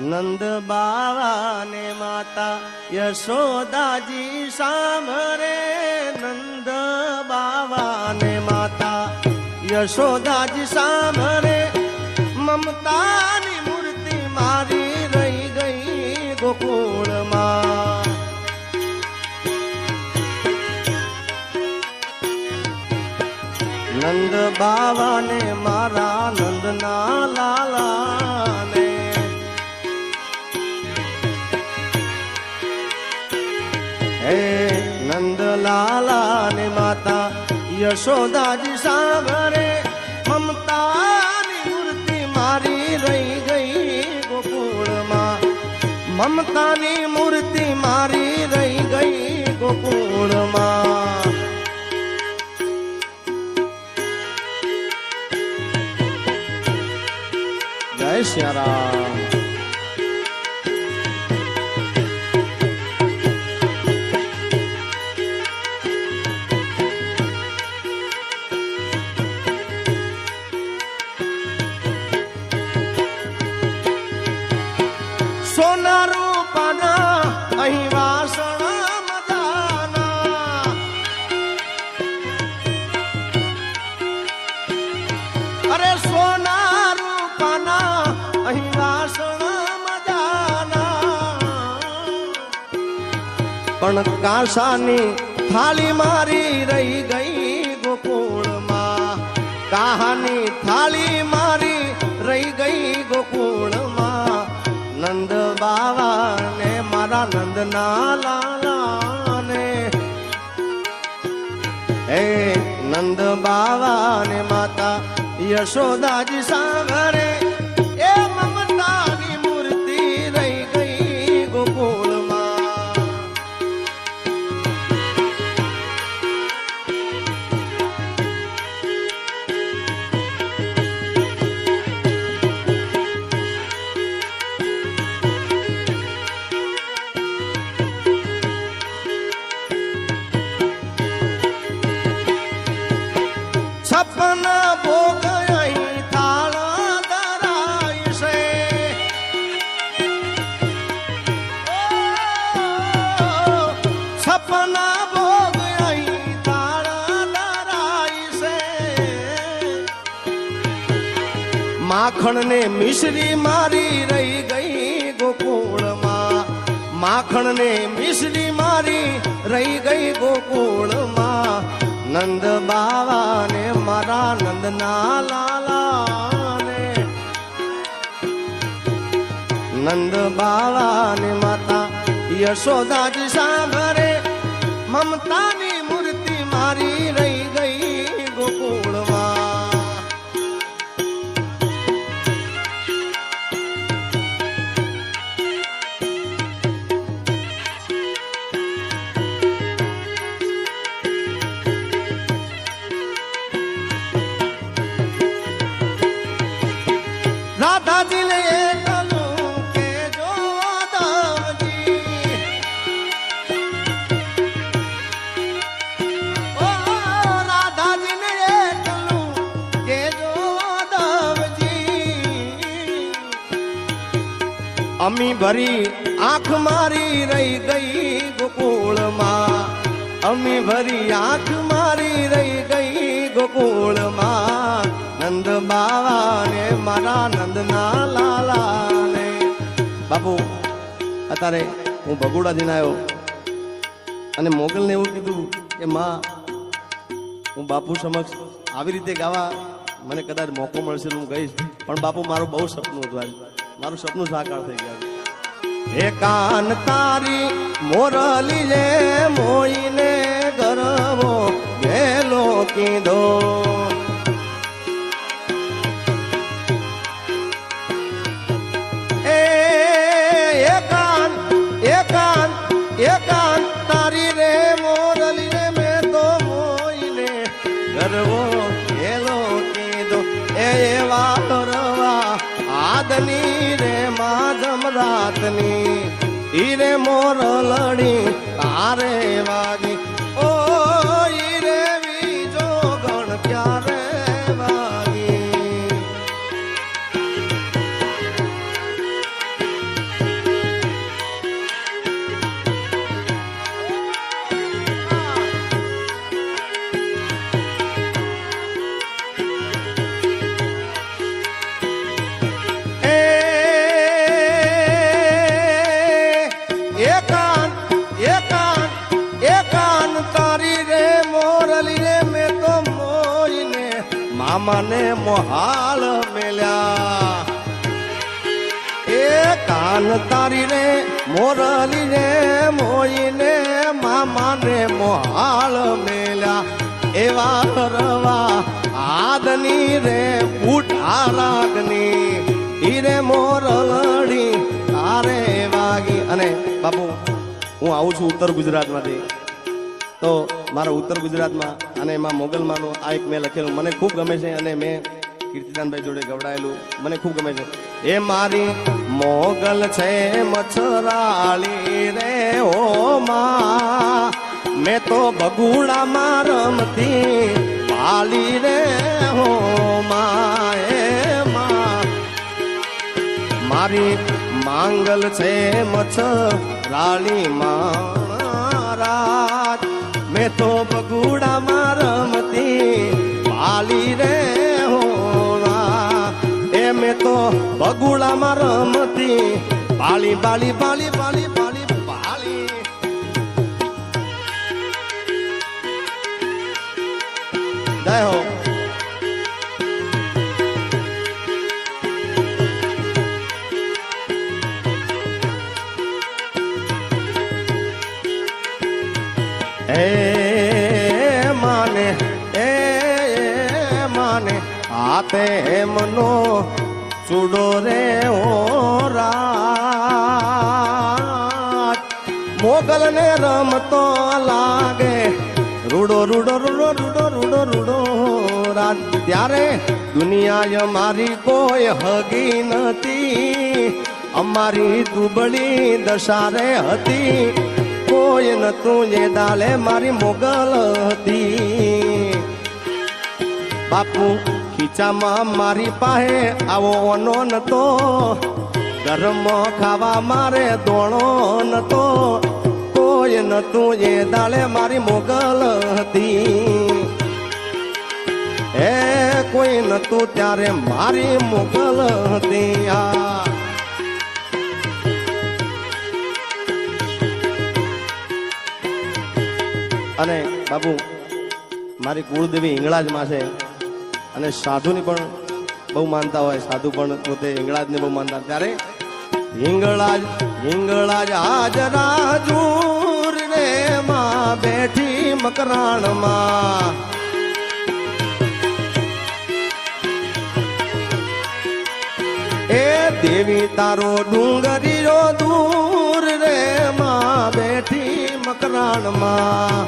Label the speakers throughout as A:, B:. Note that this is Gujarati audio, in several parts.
A: નંદ બાવાને માતા યશોદાજી સાંભળે. નંદ બાવાને માતા યશોદાજી સાંભળે. મમતાની મૂર્તિ મારી રહી ગઈ ગોકુળમાં. નંદ બાવાને મારા નંદના લાલાને યશોદાજી સાગરે મમતાની મૂર્તિ મારી રહી ગઈ ગોકુળમાં. મમતાની મૂર્તિ મારી રહી ગઈ ગોકુળમાં. જય શ્રી સોના પણ કાંસાની થાળી મારી રહી ગઈ ગોકુળમાં. કાહાની થાળી મારી રહી ગઈ ગોકુળમાં. નંદ બાવાને, મારા નંદના લાલાને. હે નંદ બાવાને, માતા યશોદાજી સાગરે છપન ભોગ થાળ ધરાય છે. ઓ, છપન ભોગ અહીં ધરાય છે. માખણ મિશ્રી મારી રહી ગઈ ગોકુળમાં. માખણ ને મિશ્રી મારી રહી ગઈ ગોકુળમાં. નંદ નંદ બાવાને માતા યશોદાજી સાંભળે મમતાની ભરી આંખ મારી રહી ગઈ ગોકુળમાં. અમે ભરી આંખ મારી રહી ગઈ ગોકુળમાં. નંદ બાવાને, મારા નંદના લાલાને. બાપુ, અત્યારે હું ભગોડા દિન આવ્યો અને મોગલને એવું કીધું કે, માં, હું બાપુ સમક્ષ આવી રીતે ગાવા મને કદાચ મોકો મળશે હું ગઈશ. પણ બાપુ, મારું બહુ સપનું હતું મારું સપનું સાકાર થઈ ગયું હે કાન તારી મોરલી જે મોઈને ગરવો ગેલો કીધો. રાતની હીરે મોર લડી તારે વાગી મામાને મોહાલ મેલ્યા. એ કાન તારી રે મોરલી રે મોઈને, મામાને મોહાલ મેલ્યા. એવા રવા આદની રે પૂઠા રાગની. હીરે મોરલડી, તારે વાગી. અને બાપુ, હું આવું છું ઉત્તર ગુજરાતમાંથી. તો મારા ઉત્તર ગુજરાતમાં અને એમાં મોગલમાંનું આ એક મેં લખેલું. મને ખૂબ ગમે છે અને મેં કીર્તિદાનભાઈ જોડે ગવડાયેલું. મને ખૂબ ગમે છે. એ મારી મોગલ છે મચ્છરાળી રે ઓ માં. મેં તો બગુડામાં રમતી પાલી રે હો માં. એ માં. મારી માંગલ છે મચ્છરાળી મહારાજ મેં તો બગુડામાં રમતી પાલી રે હોવા એ મેં તો બગુડામાં રમતી પાલી પાલી પાલી પાલી પાલી પાલી. જય હો ચૂડો રે ઓ રાત મોગલ ને રમતો લાગે રૂડો રૂડો રૂડો રૂડો રૂડો રૂડો રાત ત્યારે દુનિયા મારી કોઈ હગી નથી અમારી દુબળી દશારે હતી કોઈ નતું જે દાલે મારી મોગલ હતી બાપુ ખીચામાં મારી પાસે આવો ઓનો નતો. ઘરમાં ખાવા મારે દોણો નતો. કોઈ નતું એ દાળે મારી મોગલ હતી. એ કોઈ નતું ત્યારે મારી મોગલ હતી. આ અને બાબુ, મારી કુળદેવી હિંગળાજમાં છે. અને સાધુની પણ બહુ માનતા હોય. સાધુ પણ પોતે હિંગળાજને બહુ માનતા. ત્યારે હિંગળાજ હિંગળાજ હાજરાજુર રે માં બેઠી મકરાણમાં. એ દેવી તારો ડુંગરીયો દૂર રે માં બેઠી મકરાણમાં.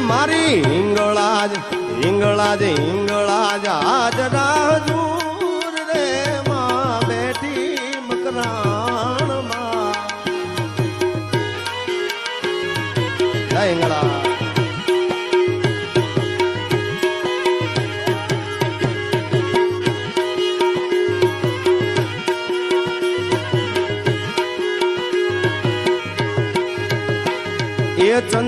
A: મારી હિંગળાજ હિંગળાજ હિંગળાજ આજ રાજૂર રે માં બેઠી મકરાણમાં હિંગળા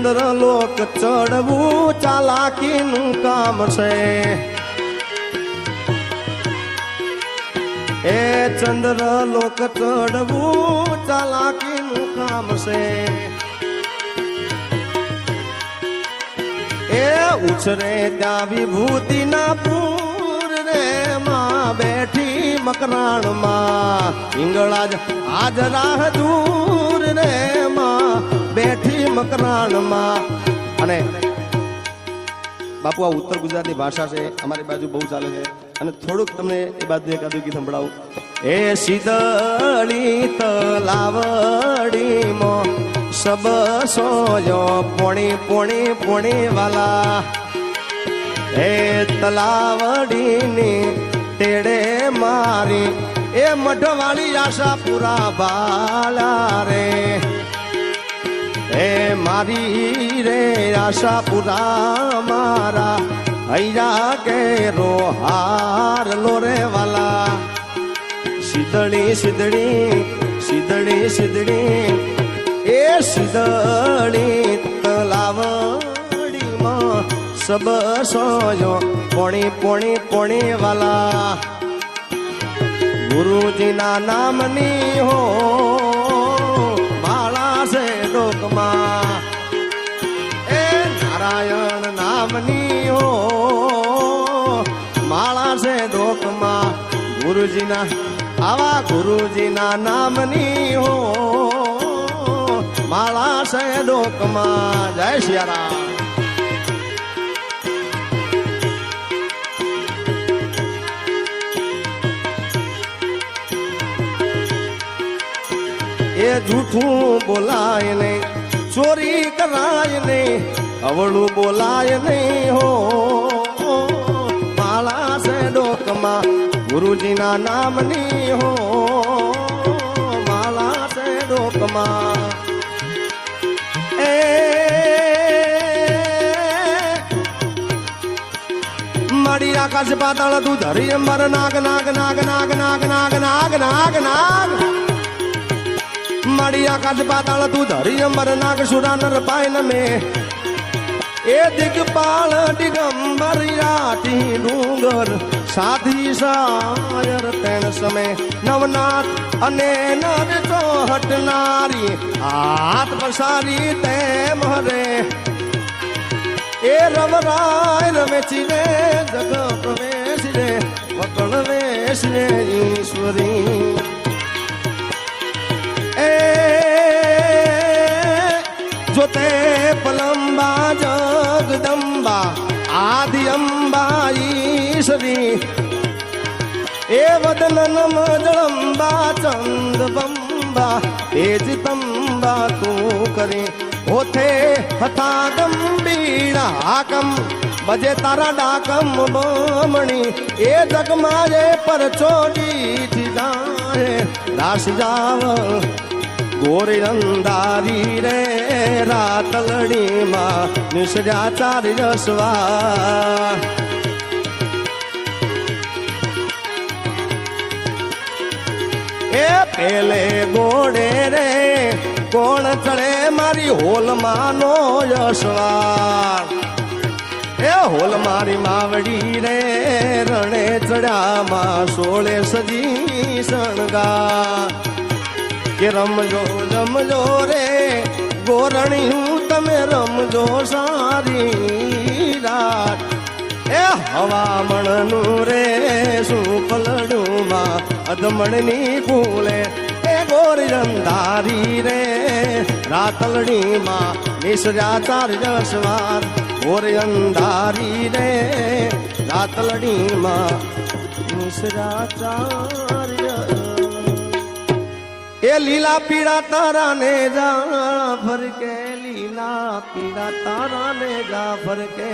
A: ચંદ્ર લોક ચડવું ચાલાકીનું કામ છે. એ ચંદ્ર લોક ચડવું ચાલાકીનું કામ છે. એ ઉછરે ત્યાં વિભૂતિના પૂર રે માં બેઠી મકરાણમાં. હિંગળાજ આજ રાહ દૂર રે માં બેઠી મકરાણમાં. અને બાપુ, આ ઉત્તર ગુજરાતની ભાષા છે, અમારી બાજુ બહુ ચાલે છે. અને થોડુંક તમને એ બાજુ એકાદું ગીત સંભળાવું. એ શીતળી તલાવડીમાં સબ સોયો પોણી પોણી પોણી વાલા. એ તલાવડીની તેડે મારી, એ મઢવાળી આશા પૂરા બાલા રે. એ મારી રે, આશા પૂરા મારા. અહીંયા કે રોહાર લો રે વાલા. શીતળી શીતળી શીતળી શીતળી એ શીતળી તલાવડીમાં સબ સોયો પોણી પોણી પોણી વાલા. ગુરુજીના નામની હો નારાયણ નામની હો માળા છે ડોકમાં ગુરુજીના, આવા ગુરુજીના નામની હો માળા છે ડોકમાં જય શિયારામ. એ જૂઠું બોલાય નહીં ચોરી કરાય નહીં અવળું બોલાય નહીં હો. માળા છે ડોકમાં ગુરુજીના નામની હો. માળા છે ડોકમાં એ માડી આકાશ પાતાળ તું ધરી અંબર નાગ નાગ નાગ નાગ નાગ નાગ નાગ નાગ નાગ. મારી આકાશ પાતાળ તું ધરી અંબર નાગ, સુરા નર પાયન મે એ દિગપાળ દિગંબર યાટી ડુંગર સાધી સાયર તેણ સમે નવનાથ અને નર તો હટનારી હાથ પસારી તેમ હરે. એ રવરાય રમેશી રે, જગ પ્રવેશ રે વકળ વેશ રે ઈશ્વરી. એ जोते ಪಲಂಬ ಜಗದಂಬ आदि ಅಂಬಾ ಈಶ್ವರಿ ಏ ವದನ ನಮ ಜಳಂಬಾ ಚಂದ ಬಂಬಾ ಏ ಜಿತಂಬಾ ತೂ ಕರಿ होथे हथागम बजे तारा डाकम, बामणी। ए जग मारे पर छोटी थी जाए। दास जाव, गोरी रंदारी रे। રે તલડીમાં નિસર્યા ચાર સ્વા એ પેલે ગોડે રે કોણ ચડે મારી હોલમાંનો યશવાર એ હોલ મારી માવડી રે રણે ચડ્યામાં સોળે સજી શણગા કે રમજો રમજો રે ગોરણી, હું તમે રમજો સારી રાત. એ હવામણનું રે, શું પલડુમાં અધમણની ફૂલે એ ગોરી અંધારી રે, રાતલડીમાં નિસર્યા ચાર જસવાર ગોરી અંધારી રે, રાતલડીમાં નિસર્યા ચાર એ લીલા પીળા તારા ને જા ફરકે લીલા પીળા તારા ને જા ફરકે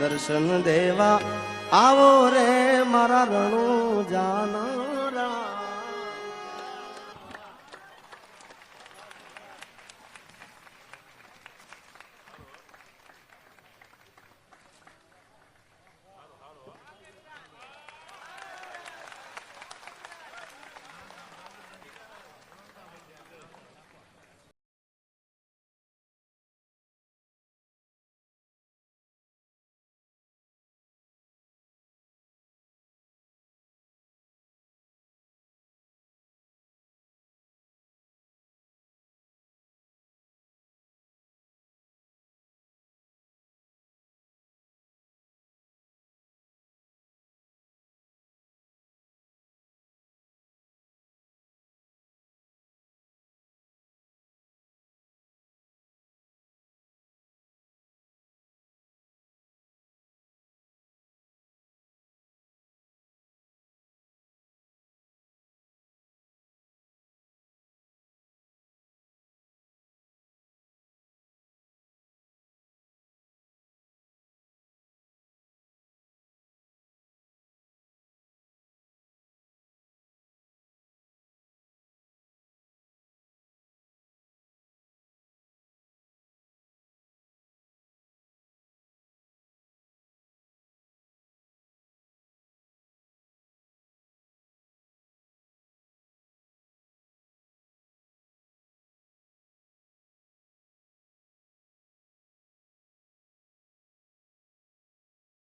A: દર્શન દેવા આવો રે મારા રણુ જાના.